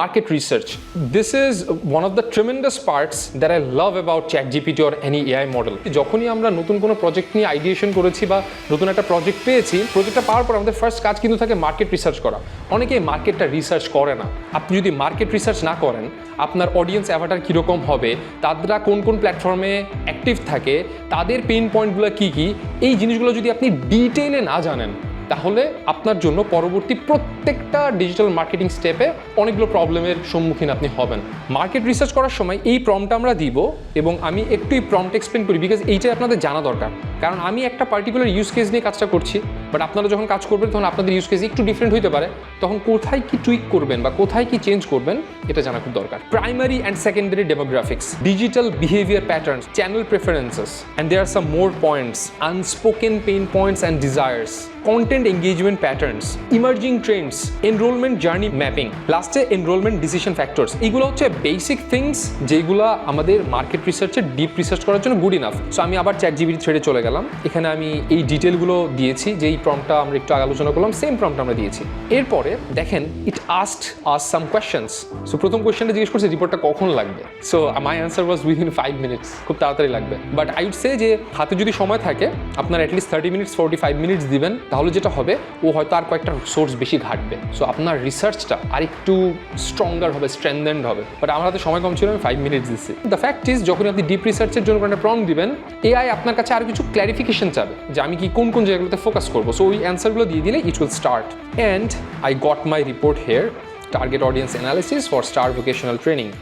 market research. This is one of the tremendous parts that I love about ChatGPT or any AI model. যখনই আমরা নতুন কোনো project নিয়ে ideation করেছি বা নতুন একটা প্রজেক্ট পেয়েছি প্রজেক্টটা পাওয়ার পর আমাদের ফার্স্ট কাজ কিন্তু থাকে মার্কেট রিসার্চ করা অনেকে মার্কেটটা রিসার্চ করে না আপনি যদি মার্কেট রিসার্চ না করেন, আপনার অডিয়েন্স অ্যাভাটার কীরকম হবে, তারা কোন কোন প্ল্যাটফর্মে অ্যাক্টিভ থাকে, তাদের পেইন পয়েন্টগুলো কী কী, এই জিনিসগুলো যদি আপনি ডিটেইলে না জানেন তাহলে আপনার জন্য পরবর্তী প্রত্যেকটা ডিজিটাল মার্কেটিং স্টেপে অনেকগুলো প্রবলেমের সম্মুখীন আপনি হবেন। মার্কেট রিসার্চ করার সময় এই প্রমটা আমরা দিব এবং আমি একটু এই প্রমটা এক্সপ্লেন করি বিকজ এইটাই আপনাদের জানা দরকার। কারণ আমি একটা পার্টিকুলার ইউজ কেস নিয়ে কাজটা করছি বাট আপনারা যখন কাজ করবেন তখন আপনাদের ইউজ কেস একটু ডিফারেন্ট হতে পারে। তখন কোথায় কি টুইক করবেন বা কোথায় কি চেঞ্জ করবেন এটা জানা খুব দরকার। Primary and secondary demographics digital behaviour patterns channel preferences and there some more points unspoken pain points and desires content engagement patterns emerging trends enrolment journey mapping লাস্টে এনরোলমেন্ট ডিসিশন ফ্যাক্টরস এগুলো হচ্ছে basic things যেগুলো আমাদের market রিসার্চে deep research করার জন্য good enough so আমি আবার chat GPT ছেড়ে চলে গেলাম। এখানে আমি এই ডিটেলগুলো দিয়েছি যে এই প্রমটা আমরা একটু আলোচনা করলাম সেম প্রমটা আমরা দিয়েছি। এরপরে দেখেন it asked us some questions so প্রথম কোয়েশ্চেনটা জিজ্ঞেস করছে রিপোর্টটা কখন লাগবে? So my answer was within five minutes খুব তাড়াতাড়ি লাগবে। বাট আই উড সে যে, হাতে যদি সময় থাকে, আপনার at least thirty minutes forty five minutes দিবেন, তাহলে যেটা হবে, ও হয়তো আর কয়েকটা সোর্স বেশি ঘাটবে। সো আপনার রিসার্চটা আরেকটু স্ট্রঙ্গার হবে স্ট্রেংথেন্ড হবে। বাট আমার হাতে সময় কম ছিল, আমি ফাইভ মিনিটস দিচ্ছি। দ্য ফ্যাক্ট ইজ যখন আপনি ডিপ রিসার্চের জন্য কোনো একটা প্রম দিবেন এআই আপনার কাছে আরও কিছু ক্ল্যারিফিকেশন চাবে, যে আমি কি কোন কোন জায়গাগুলোতে ফোকাস করব। সো ওই অ্যান্সারগুলো দিয়ে দিলে it will start and I got my report here target audience analysis for STAR vocational training.